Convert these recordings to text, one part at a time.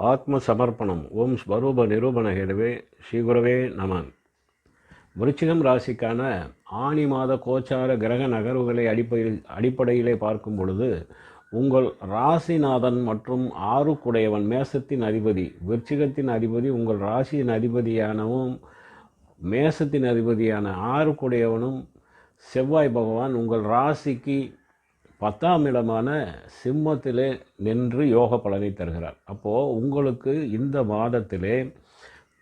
ஆத்ம சமர்ப்பணம் ஓம் ஸ்வரூப நிரூபண ஹேடுவே ஸ்ரீகுரவே நமன் விருச்சிகம் ராசிக்கான ஆணி மாத கோச்சார கிரக நகர்வுகளை அடிப்படையில் அடிப்படையிலே பார்க்கும் பொழுது உங்கள் ராசிநாதன் மற்றும் ஆறுக்குடையவன் மேசத்தின் அதிபதி விருச்சிகத்தின் அதிபதி உங்கள் ராசியின் அதிபதியானவும் மேசத்தின் அதிபதியான ஆறுக்குடையவனும் செவ்வாய் பகவான் உங்கள் ராசிக்கு பத்தாம் இடமான சிம்மத்திலே நின்று யோக பலனை தருகிறார். அப்போது உங்களுக்கு இந்த மாதத்திலே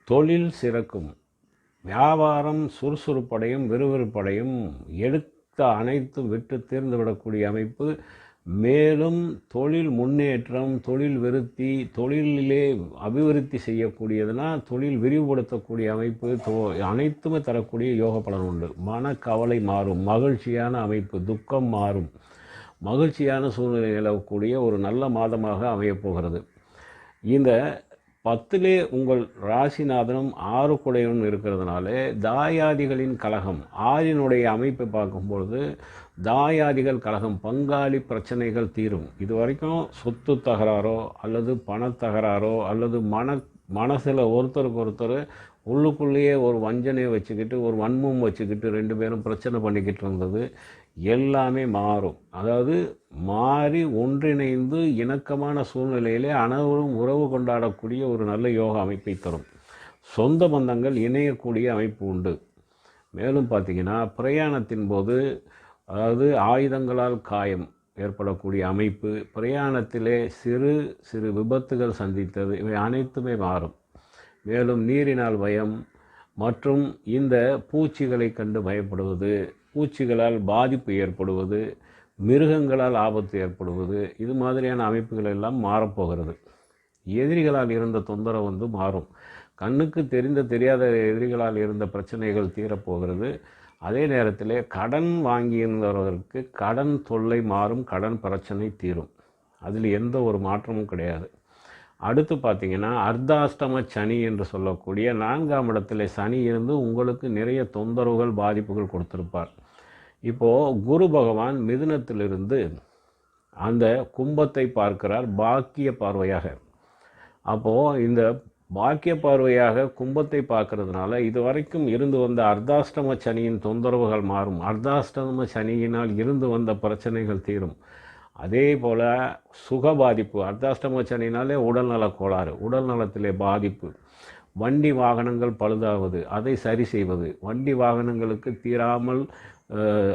தொழில் சிறக்கும் வியாபாரம் சுறுசுறுப்படையும் விறுவிறுப்படையும் எடுத்த அனைத்தும் விட்டு தீர்ந்துவிடக்கூடிய அமைப்பு. மேலும் தொழில் முன்னேற்றம் தொழில் விருத்தி தொழிலிலே அபிவிருத்தி செய்யக்கூடியதுனா தொழில் விரிவுபடுத்தக்கூடிய அமைப்பு தோ அனைத்துமே தரக்கூடிய யோக பலன் உண்டு. மனக்கவலை மாறும் மகிழ்ச்சியான அமைப்பு துக்கம் மாறும். மகிழ்ச்சியான சூழ்நிலை நிலவக்கூடிய ஒரு நல்ல மாதமாக அமையப்போகிறது இந்த பத்திலே உங்கள் ராசிநாதனும் ஆறு குடையும் இருக்கிறதுனாலே தாயாதிகளின் கழகம் ஆறினுடைய அமைப்பை பார்க்கும்பொழுது தாயாதிகள் கழகம் பங்காளி பிரச்சனைகள் தீரும். இது வரைக்கும் சொத்து தகராறோ அல்லது பணத்தகராறோ அல்லது மன மனசில் ஒருத்தருக்கு ஒருத்தர் உள்ளுக்குள்ளேயே ஒரு வஞ்சனையை வச்சுக்கிட்டு ஒரு வன்மம் வச்சுக்கிட்டு ரெண்டு பேரும் பிரச்சனை பண்ணிக்கிட்டு இருந்தது. எல்லாமே மாறும். அதாவது மாறி ஒன்றிணைந்து இணக்கமான சூழ்நிலையிலே அனைவரும் உறவு கொண்டாடக்கூடிய ஒரு நல்ல யோக அமைப்பை தரும். சொந்த பந்தங்கள் இணையக்கூடிய அமைப்பு உண்டு. மேலும் பார்த்திங்கன்னா பிரயாணத்தின் போது அதாவது ஆயுதங்களால் காயம் ஏற்படக்கூடிய அமைப்பு பிரயாணத்திலே சிறு சிறு விபத்துகள் சந்தித்தது இவை அனைத்துமே மாறும். மேலும் நீரினால் பயம் மற்றும் இந்த பூச்சிகளை கண்டு பயப்படுவது பூச்சிகளால் பாதிப்பு ஏற்படுவது மிருகங்களால் ஆபத்து ஏற்படுவது இது மாதிரியான அமைப்புகள் எல்லாம் மாறப்போகிறது. எதிரிகளால் இருந்த தொந்தரவு வந்து மாறும். கண்ணுக்கு தெரிந்த தெரியாத எதிரிகளால் இருந்த பிரச்சனைகள் தீரப்போகிறது. அதே நேரத்தில் கடன் வாங்கியிருந்தவர்களுக்கு கடன் தொல்லை மாறும் கடன் பிரச்சனை தீரும். அதில் எந்த ஒரு மாற்றமும் கிடையாது. அடுத்து பார்த்திங்கன்னா அர்த்தாஷ்டம சனி என்று சொல்லக்கூடிய நான்காம் இடத்துல சனி இருந்து உங்களுக்கு நிறைய தொந்தரவுகள் பாதிப்புகள் கொடுத்துருப்பார். இப்போது குரு பகவான் மிதுனத்திலிருந்து அந்த கும்பத்தை பார்க்கிறார் பாக்கிய பார்வையாக. அப்போது இந்த பாக்கிய பார்வையாக கும்பத்தை பார்க்கறதுனால இது வரைக்கும் இருந்து வந்த அர்த்தாஷ்டம சனியின் தொந்தரவுகள் மாறும். அர்த்தாஷ்டம சனியினால் இருந்து வந்த பிரச்சனைகள் தீரும். அதே போல் சுக பாதிப்பு அர்த்தாஷ்டம சனினாலே உடல்நல கோளாறு உடல் நலத்திலே பாதிப்பு. வண்டி வாகனங்கள் பழுதாவது அதை சரி செய்வது. வண்டி வாகனங்களுக்கு தீராமல்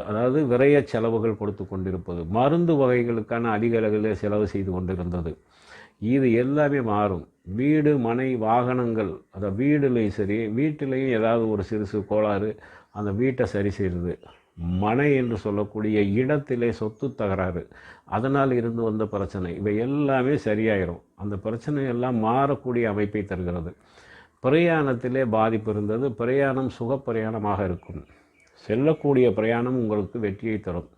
அதாவது விரைய செலவுகள் கொடுத்து கொண்டிருப்பது மருந்து வகைகளுக்கான அதிக அளவில் செலவு செய்து கொண்டிருந்தது. இது எல்லாமே மாறும். வீடு மனை வாகனங்கள் அந்த வீடுலையும் சரி வீட்டிலையும் ஏதாவது ஒரு சிறுசு கோளாறு அந்த வீட்டை சரி செய்கிறது மனை என்று சொல்லக்கூடிய இடத்திலே சொத்து தகராறு. அதனால் இருந்து வந்த பிரச்சனை. இவை எல்லாமே சரியாயிரும். அந்த பிரச்சனை எல்லாம் மாறக்கூடிய அமைப்பை தருகிறது. பிரயாணத்திலே பாதிப்பு இருந்தது. பிரயாணம் சுகப்பிரயாணமாக இருக்கும். செல்லக்கூடிய பிரயாணம் உங்களுக்கு வெற்றியை தரும்.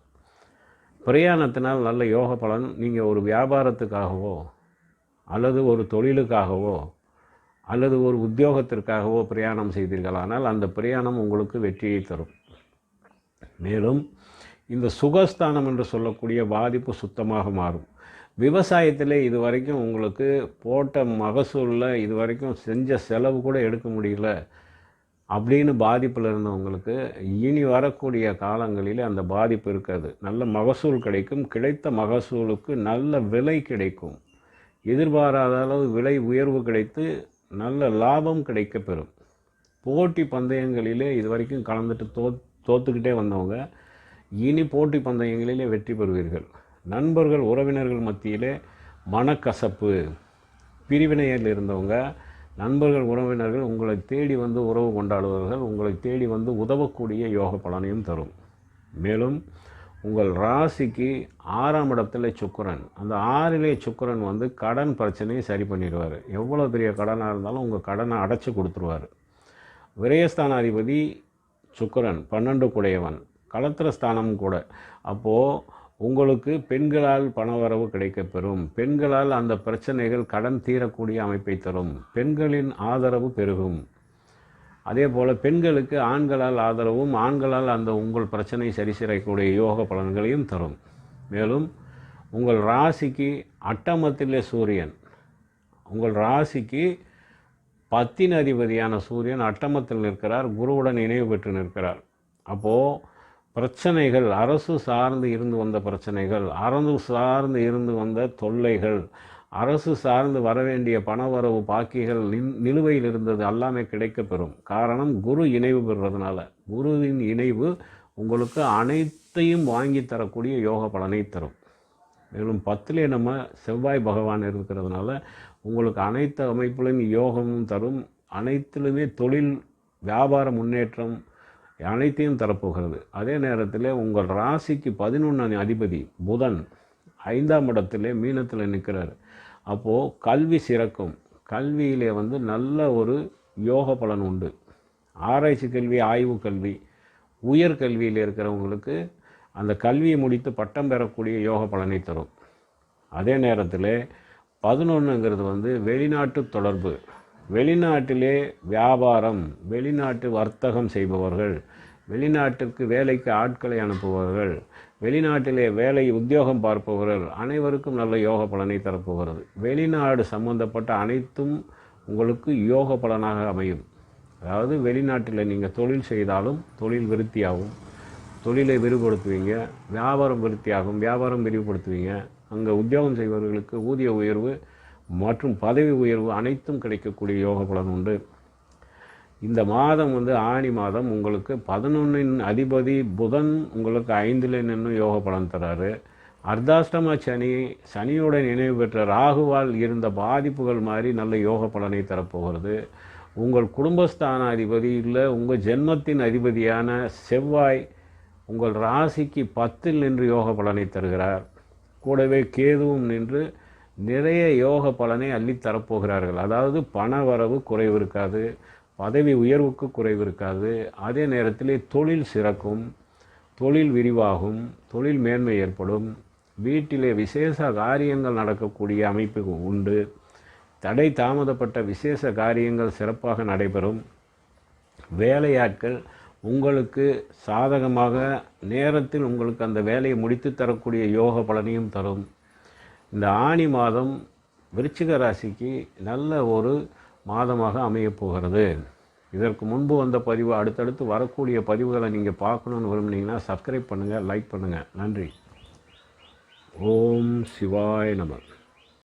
பிரயாணத்தினால் நல்ல யோக பலன் நீங்கள் ஒரு வியாபாரத்துக்காகவோ அல்லது ஒரு தொழிலுக்காகவோ அல்லது ஒரு உத்தியோகத்திற்காகவோ பிரயாணம் செய்தீர்களானால் அந்த பிரயாணம் உங்களுக்கு வெற்றியை தரும். மேலும் இந்த சுகஸ்தானம் என்று சொல்லக்கூடிய பாதிப்பு சுத்தமாக மாறும். விவசாயத்தில் இது வரைக்கும் உங்களுக்கு போட்ட மகசூலில் இது வரைக்கும் செஞ்ச செலவு கூட எடுக்க முடியல. அப்படின்னு பாதிப்பில் இருந்தவங்களுக்கு இனி வரக்கூடிய காலங்களில் அந்த பாதிப்பு இருக்காது. நல்ல மகசூல் கிடைக்கும். கிடைத்த மகசூலுக்கு நல்ல விலை கிடைக்கும். எதிர்பாராத அளவு விலை உயர்வு கிடைத்து நல்ல லாபம் கிடைக்கப்பெறும் போட்டி பந்தயங்களிலே இது வரைக்கும் கலந்துட்டு தோ தோத்துக்கிட்டே வந்தவங்க இனி போட்டி பந்தயங்களிலே வெற்றி பெறுவீர்கள். நண்பர்கள் உறவினர்கள் மத்தியிலே மனக்கசப்பு பிரிவினையில் இருந்தவங்க நண்பர்கள் உறவினர்கள் உங்களை தேடி வந்து உறவு கொண்டாடுவார்கள். உங்களை தேடி வந்து உதவக்கூடிய யோக பலனையும் தரும். மேலும் உங்கள் ராசிக்கு ஆறாம் இடத்துல சுக்கரன். அந்த ஆறிலே சுக்கரன் வந்து கடன் பிரச்சனையை சரி பண்ணிடுவார். எவ்வளோ பெரிய கடனாக இருந்தாலும் உங்கள் கடனை அடைச்சி கொடுத்துருவார். விரயஸ்தான அதிபதி சுக்கரன் பன்னெண்டு குடையவன். களத்திர ஸ்தானம் கூட. அப்போது உங்களுக்கு பெண்களால் பணவரவு கிடைக்கப்பெறும். பெண்களால் அந்த பிரச்சனைகள் கடன் தீரக்கூடிய அமைப்பை தரும். பெண்களின் ஆதரவு பெருகும். அதே போல் பெண்களுக்கு ஆண்களால் ஆதரவும் ஆண்களால் அந்த உங்கள் பிரச்சனை சரி செய்யக்கூடிய யோக பலன்களையும் தரும். மேலும் உங்கள் ராசிக்கு அட்டமத்திலே சூரியன். உங்கள் ராசிக்கு பத்தின் அதிபதியான சூரியன் அட்டமத்தில் நிற்கிறார். குருவுடன் இணைவு பெற்று நிற்கிறார். அப்போது பிரச்சனைகள் அரசு சார்ந்து இருந்து வந்த பிரச்சனைகள் அரசு சார்ந்து இருந்து வந்த தொல்லைகள் அரசு சார்ந்து வர வேண்டிய பணவரவு பாக்கிகள் நின் நிலுவையில் இருந்தது எல்லாமே கிடைக்கப்பெறும். காரணம் குரு இணைவு பெறுறதுனால. குருவின் இணைவு உங்களுக்கு அனைத்தையும் வாங்கி தரக்கூடிய யோக பலனை தரும். மேலும் பத்திலே நம்ம செவ்வாய் பகவான் இருக்கிறதுனால உங்களுக்கு அனைத்து அமைப்புலையும் யோகமும் தரும். அனைத்திலுமே தொழில் வியாபார முன்னேற்றம் அனைத்தையும் தரப்போகிறது. அதே நேரத்தில் உங்கள் ராசிக்கு பதினொன்று அதிபதி புதன் ஐந்தாம் இடத்திலே மீனத்தில் நிற்கிறார். அப்போது கல்வி சிறக்கும். கல்வியிலே வந்து நல்ல ஒரு யோக பலன் உண்டு. ஆராய்ச்சி கல்வி ஆய்வு கல்வி உயர் கல்வியில் இருக்கிறவங்களுக்கு அந்த கல்வியை முடித்து பட்டம் பெறக்கூடிய யோக பலனை தரும். அதே நேரத்தில் பதினொன்றுங்கிறது வந்து வெளிநாட்டு தொடர்பு. வெளிநாட்டிலே வியாபாரம் வெளிநாட்டு வர்த்தகம் செய்பவர்கள் வெளிநாட்டிற்கு வேலைக்கு ஆட்களை அனுப்புபவர்கள் வெளிநாட்டிலே வேலை உத்தியோகம் பார்ப்பவர்கள் அனைவருக்கும் நல்ல யோக பலனை தரப்போகிறது. வெளிநாடு சம்பந்தப்பட்ட அனைத்தும் உங்களுக்கு யோக பலனாக அமையும். அதாவது வெளிநாட்டில் நீங்கள் தொழில் செய்தாலும் தொழில் விருத்தியாகும். தொழிலை விரிவுபடுத்துவீங்க வியாபாரம் விருத்தியாகும் வியாபாரம் விரிவுபடுத்துவீங்க. அங்கே உத்தியோகம் செய்பவர்களுக்கு ஊதிய உயர்வு மற்றும் பதவி உயர்வு அனைத்தும் கிடைக்கக்கூடிய யோக பலன் உண்டு. இந்த மாதம் வந்து ஆணி மாதம் உங்களுக்கு பதினொன்றின் அதிபதி புதன் உங்களுக்கு ஐந்தில் நின்று யோக பலன் தராரு. அர்த்தாஷ்டம சனி சனியுடன் நினைவு பெற்ற ராகுவால் இருந்த பாதிப்புகள் மாதிரி நல்ல யோக பலனை தரப்போகிறது. உங்கள் குடும்பஸ்தான அதிபதி இல்லை உங்கள் ஜென்மத்தின் அதிபதியான செவ்வாய் உங்கள் ராசிக்கு பத்தில் நின்று யோக பலனை தருகிறார். கூடவே கேதுவும் நின்று நிறைய யோக பலனை அள்ளித் தரப்போகிறார்கள். அதாவது பண வரவு குறைவு இருக்காது பதவி உயர்வுக்கு குறைவு இருக்காது அதே நேரத்தில் தொழில் சிறக்கும் தொழில் விரிவாகும் தொழில் மேன்மை ஏற்படும். வீட்டிலே விசேஷ காரியங்கள் நடக்கக்கூடிய அமைப்பு உண்டு. தடை தாமதப்பட்ட விசேஷ காரியங்கள் சிறப்பாக நடைபெறும். வேலையாட்கள் உங்களுக்கு சாதகமாக நேரத்தில் உங்களுக்கு அந்த வேலையை முடித்து தரக்கூடிய யோக பலனையும் தரும். இந்த ஆணி மாதம் விருச்சிக ராசிக்கு நல்ல ஒரு மாதமாக அமையப் போகிறது. இதற்கு முன்பு வந்த பதிவு அடுத்தடுத்து வரக்கூடிய பதிவுகளை நீங்கள் பார்க்கணுன்னு விரும்புனீங்கன்னா சப்ஸ்கிரைப் பண்ணுங்கள் லைக் பண்ணுங்கள் நன்றி. ஓம் சிவாய நமன்